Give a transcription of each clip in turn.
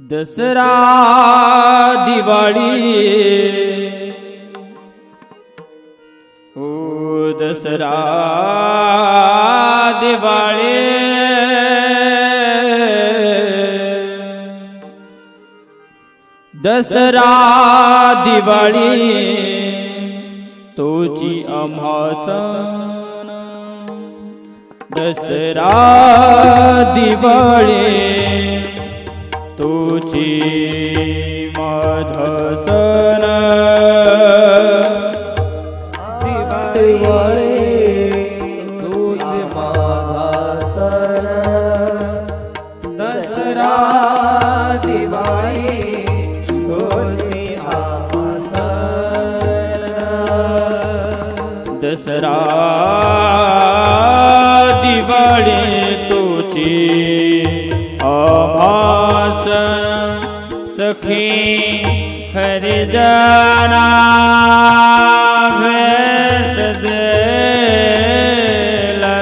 दसरा दिवाळी ओ दसरा दिवाळी। दसरा दिवाळी। तोची अमासन दसरा दिवाळी। तुची माधस। हरि जा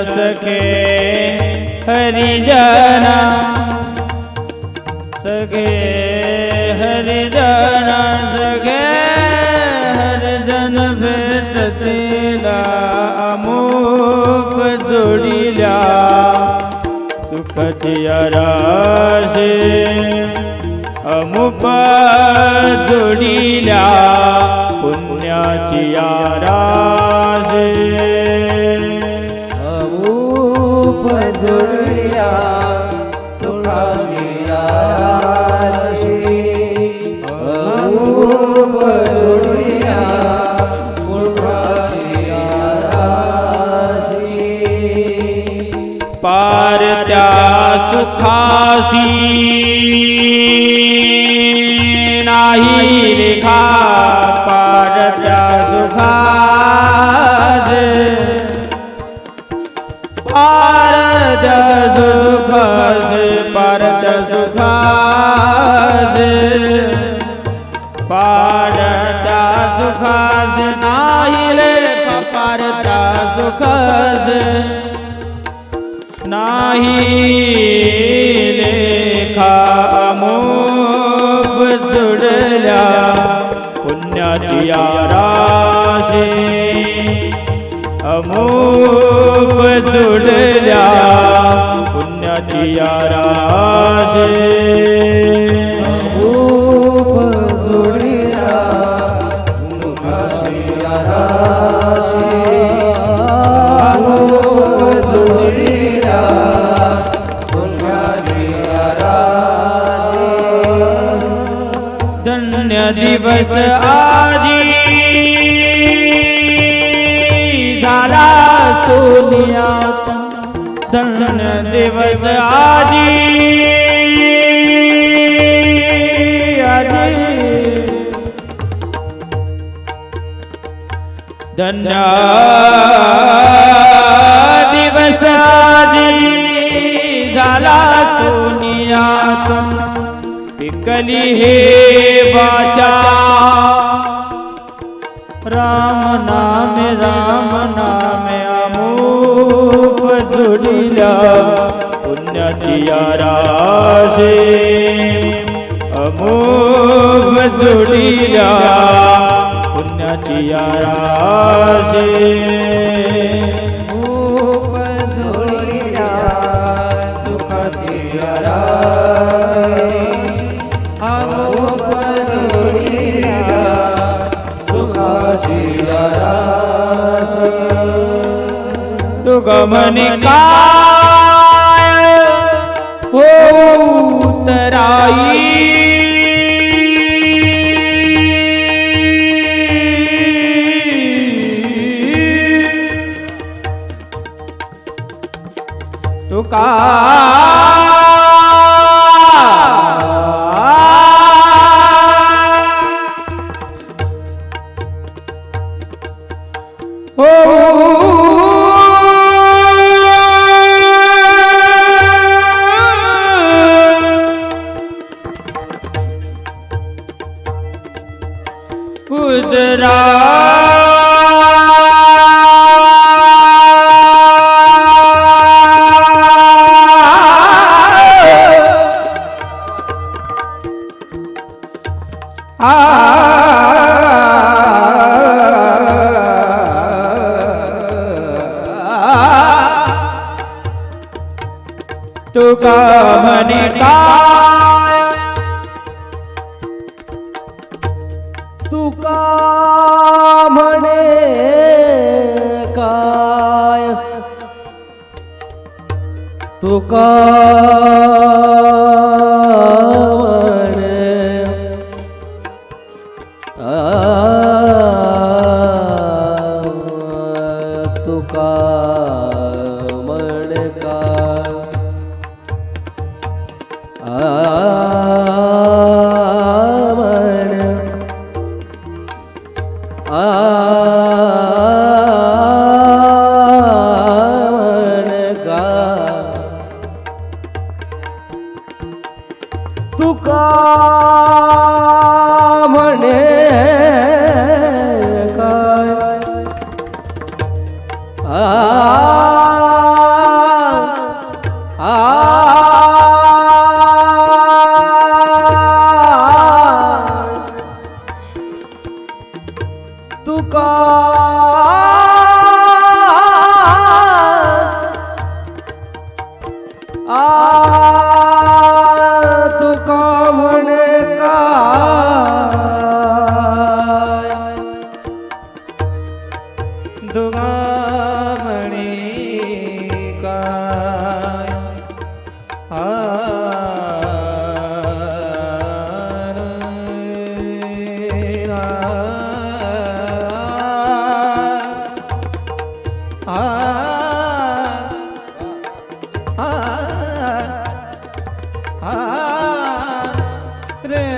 सखे हरी जा सखे हरि जना सख हर जन भेट तमूब जोड़ सुपियारास अमुप जोडिल्या पुण्याची राशे अमूप जुळल्या सुखाची पार त्या सुखासी नाही रेखा पार त्या सुखास पार त्या सुखास सुखास नाही रे पार त्या सुखास नाही राशी अमोप जुडल्या पुण्याची राशी अमूप जुळल्या झाला सोनिया धन दिवस आजी। धन्य दिवस आजी। झाला सोनियात पिकली हे वाचा। राम नाम राम नाम अमूप जुडिल्या पुण्याची राशे अमूप जुडिल्या पुण्याची राशे गमने काय हो तराई तुका મને કાય તું મને કાય તું 啊 कामन का दुगामणि का ah रे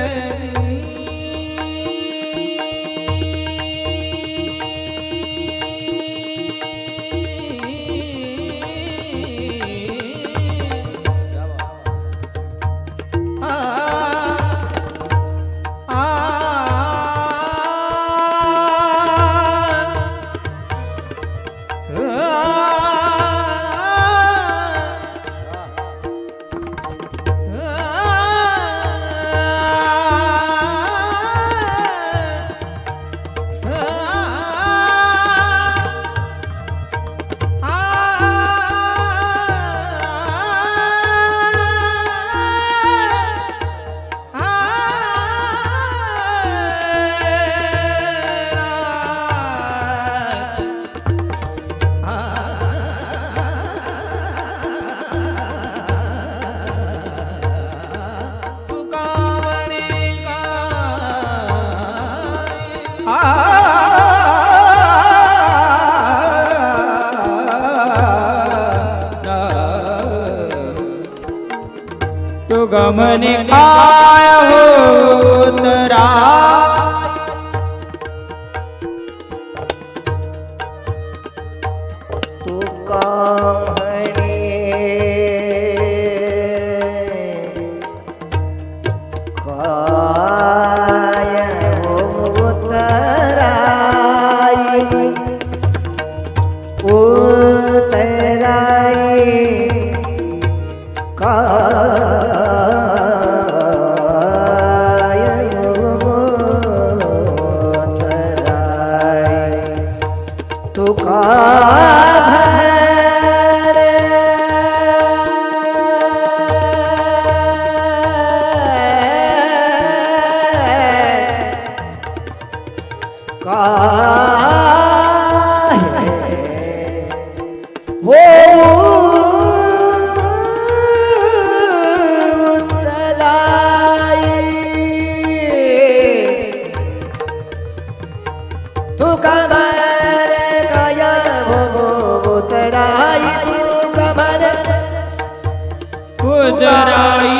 ગમને કાય હો તરા કુદરાઈ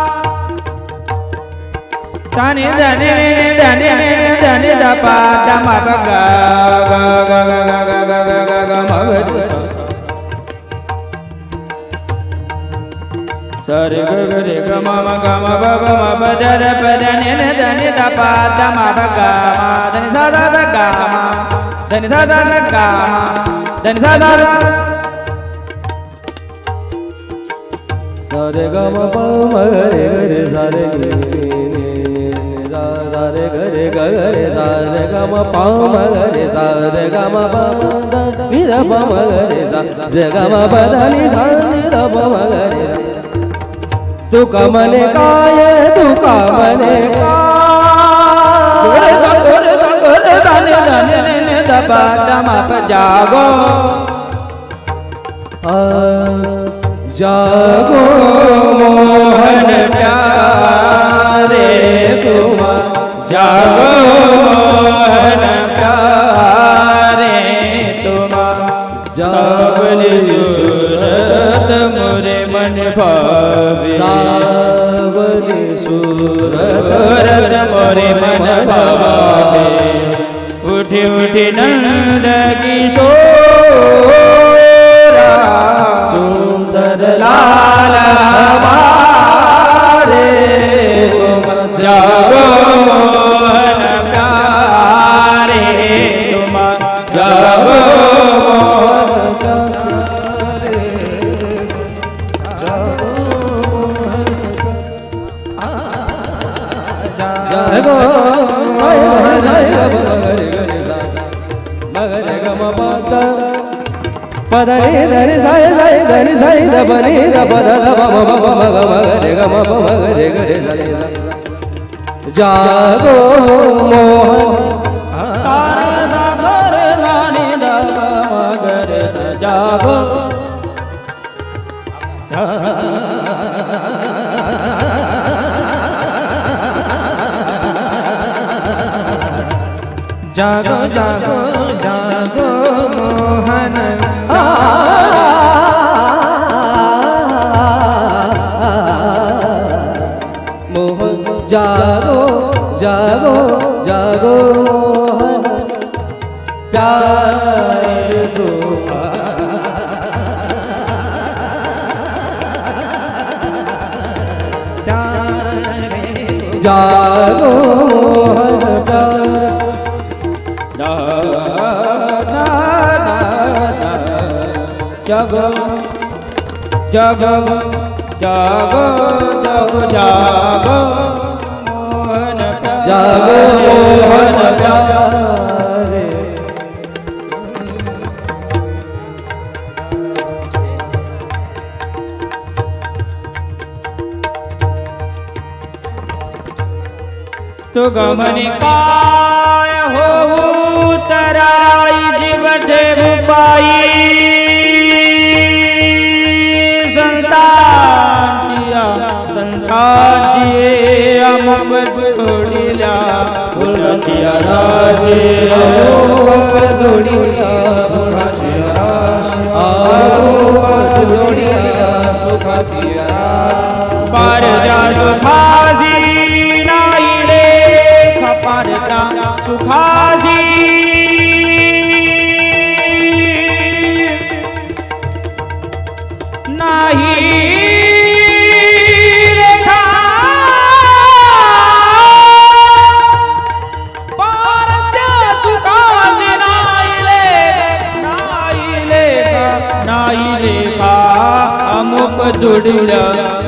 ధని ధని ధని ధని దప దమ బగ మగదు సరి గగ రే గ మమ గ మ బ బ మ బ ద ర ప ద ని న ద ని ద ప ద మ బ గ మ ద ని స ద ద గ మ ద ని స ద ద గ మ ద ని స ద ద సరి గ మ ప మ రే రే సరి గ रे सार गम पाम रे सार गम नि रम रे सा गम बदली सा रम रे तुका मने काय तुका मने जागो। जागो मोहन प्यारे तुमा जागो मोहन प्यारे तुम सबली सूरत मोरे मन भावे। सावली सूरत सूरत मोरे मन भावे। उठी उठी नंद किशोरा అగర గమ పాత పదనే ధని సాయ సాయ ధని సాయ ద బని ద పద ద బమ బమ ਜਾਗੋ ਜਾਗੋ ਜਾਗੋ ਮੋਹਨ। ਮੋਹਨ ਜਾਗੋ ਜਾਗੋ ਜਾਗੋ ਮੋਹਨ। ਪਿਆਰ ਗੋਪਾਲ जागो जागो जागो जागो जागो मोहन जागो मोहन प्यारे। तू गमनी काय होऊ तराई जीव ठेवूपाई संतांची राजे अमुक जोडीला. बोलतिया राजे अमुक जोडीला. सुखाची अमुक जोडीला सुखाची पारदा सुखाजी नाही रे सुखाजी જોડ્યા